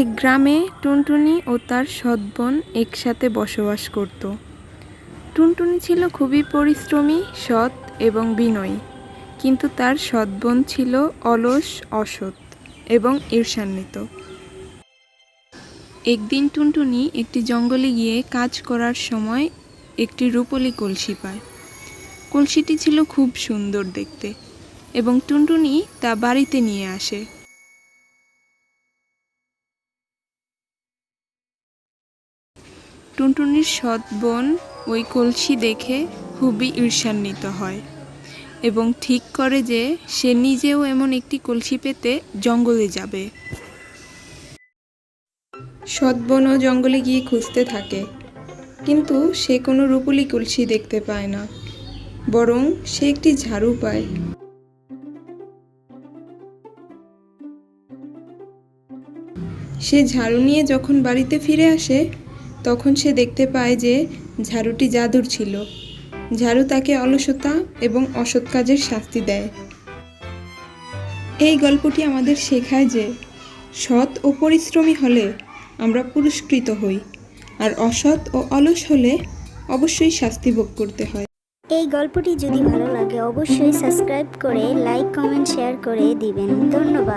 এক গ্রামে টুনটুনি ও তার সৎ বোন একসাথে বসবাস করত। টুনটুনি ছিল খুবই পরিশ্রমী, সৎ এবং বিনয়ী, কিন্তু তার সৎ বোন ছিল অলস, অসৎ এবং ঈর্ষান্বিত। একদিন টুনটুনি একটি জঙ্গলে গিয়ে কাজ করার সময় একটি রূপলি কলসি পায়। কলসিটি ছিল খুব সুন্দর দেখতে এবং টুনটুনি তা বাড়িতে নিয়ে আসে। টুনটুনির সৎ বোন ওই কলসি দেখে খুবই ঈর্ষান্বিত হয় এবং ঠিক করে যে সে নিজেও এমন একটি কলসি পেতে জঙ্গলে যাবে। সৎ বোনও জঙ্গলে গিয়ে খুঁজতে থাকে, কিন্তু সে কোনো রূপলি কলসি দেখতে পায় না, বরং সে একটি ঝাড়ু পায়। সে ঝাড়ু নিয়ে যখন বাড়িতে ফিরে আসে তখন সে দেখতে পায় যে ঝাড়ুটি জাদুর ছিল। ঝাড়ু তাকে অলসতা এবং অসৎ কাজের শাস্তি দেয়। এই গল্পটি আমাদের শেখায় যে সৎ ও পরিশ্রমী হলে আমরা পুরস্কৃত হই, আর অসৎ ও অলস হলে অবশ্যই শাস্তি ভোগ করতে হয়। এই গল্পটি যদি ভালো লাগে, অবশ্যই সাবস্ক্রাইব করে, লাইক, কমেন্ট, শেয়ার করে দিবেন। ধন্যবাদ।